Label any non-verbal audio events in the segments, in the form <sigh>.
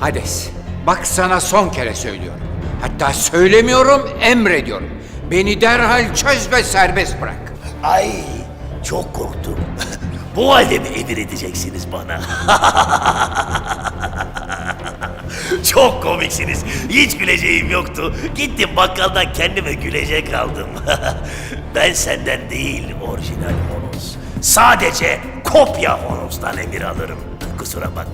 Hades, bak sana son kere söylüyorum. Hatta söylemiyorum, emrediyorum. Beni derhal çöz ve serbest bırak. Ay çok korktum. <laughs> Bu halde mi emir edeceksiniz bana? <laughs> çok komiksiniz. Hiç güleceğim yoktu. Gittim bakkaldan kendime gülecek aldım. <laughs> ben senden değil orijinal Honos. Sadece kopya Honos'tan emir alırım. Kusura bakma.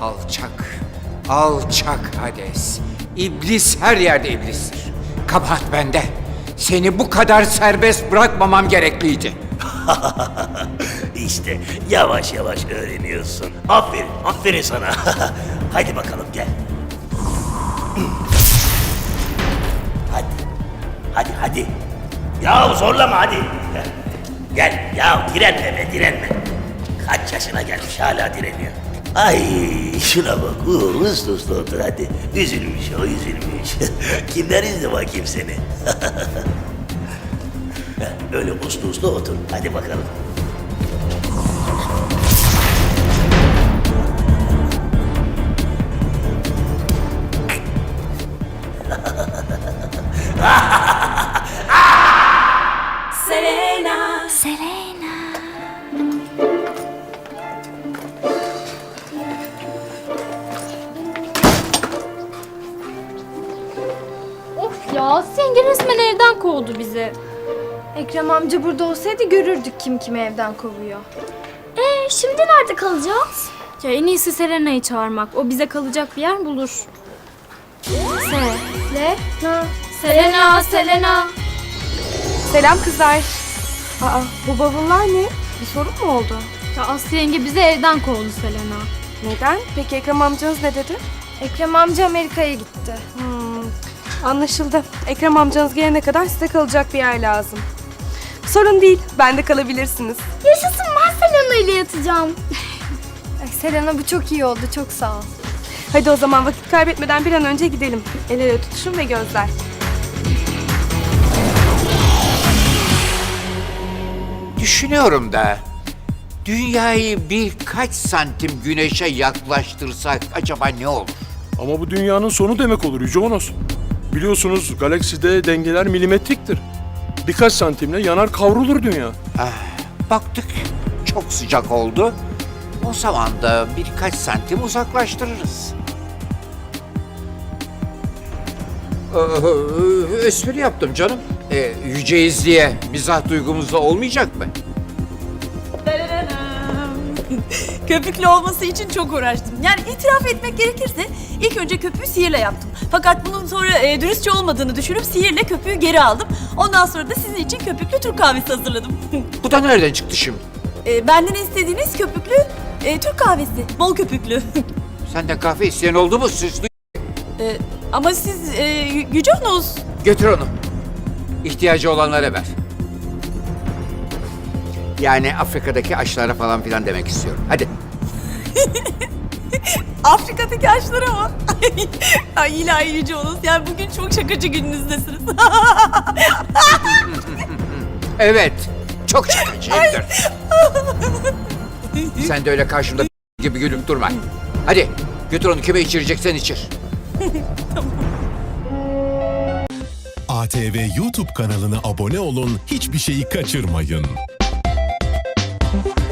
Alçak, alçak Hades. İblis her yerde iblistir. Kabahat bende. Seni bu kadar serbest bırakmamam gerekliydi. <laughs> İşte yavaş yavaş öğreniyorsun. Aferin, aferin sana. <laughs> Hadi bakalım gel. Hadi, hadi, hadi. Ya zorlama hadi. Gel, ya direnme be, direnme. Kaç yaşına gelmiş hala direniyor. Ay şuna bak, uuu, uslu uslu otur hadi. Üzülmüş o, üzülmüş. <laughs> Kimler izle bakayım seni? <laughs> Öyle uslu uslu otur, hadi bakalım. Ya Yenge resmen evden kovdu bizi. Ekrem amca burada olsaydı görürdük kim kimi evden kovuyor. Ee şimdi nerede kalacağız? Ya en iyisi Selena'yı çağırmak. O bize kalacak bir yer bulur. Se. Ne? Ha. Selena, Selena. Selam kızlar. Aa bu bavullar ne? Bir sorun mu oldu? Ya Aslı yenge bizi evden kovdu Selena. Neden? Peki Ekrem amcanız ne dedi? Ekrem amca Amerika'ya gitti. Hmm, anlaşıldı. Ekrem amcanız gelene kadar size kalacak bir yer lazım. Sorun değil. Bende kalabilirsiniz. Yaşasın ben Selena ile yatacağım. Ay, Selena bu çok iyi oldu. Çok sağ ol. Hadi o zaman vakit kaybetmeden bir an önce gidelim. El ele tutuşun ve gözler. Düşünüyorum da dünyayı birkaç santim güneşe yaklaştırsak acaba ne olur? Ama bu dünyanın sonu demek olur Yüce Onos. Biliyorsunuz galakside dengeler milimetriktir. Birkaç santimle yanar kavrulur dünya. Baktık çok sıcak oldu. O zaman da birkaç santim uzaklaştırırız. Ee, espri yaptım canım. Ee, yüceyiz diye mizah duygumuzda olmayacak mı? <laughs> Köpüklü olması için çok uğraştım. Yani itiraf etmek gerekirse ilk önce köpüğü sihirle yaptım. Fakat bunun sonra e, dürüstçe olmadığını düşünüp sihirle köpüğü geri aldım. Ondan sonra da sizin için köpüklü Türk kahvesi hazırladım. <laughs> Bu da nereden çıktı şimdi? E, benden istediğiniz köpüklü e, Türk kahvesi. Bol köpüklü. <laughs> Senden kahve isteyen oldu mu süslü? E, ama siz e, Yü- Yüce Onos. Götür onu. İhtiyacı olanlara ver. Yani Afrika'daki aşılara falan filan demek istiyorum. Hadi. <laughs> Afrika'daki aşıları ama. <laughs> Ay ilahi Yüce Onos. Yani bugün çok şakacı gününüzdesiniz. <laughs> Evet. Çok şakacıyımdır. Sen de öyle karşımda gibi gülüp durma. Hadi götür onu kime içireceksen içir. ATV YouTube kanalına abone olun, hiçbir şeyi kaçırmayın. thank you.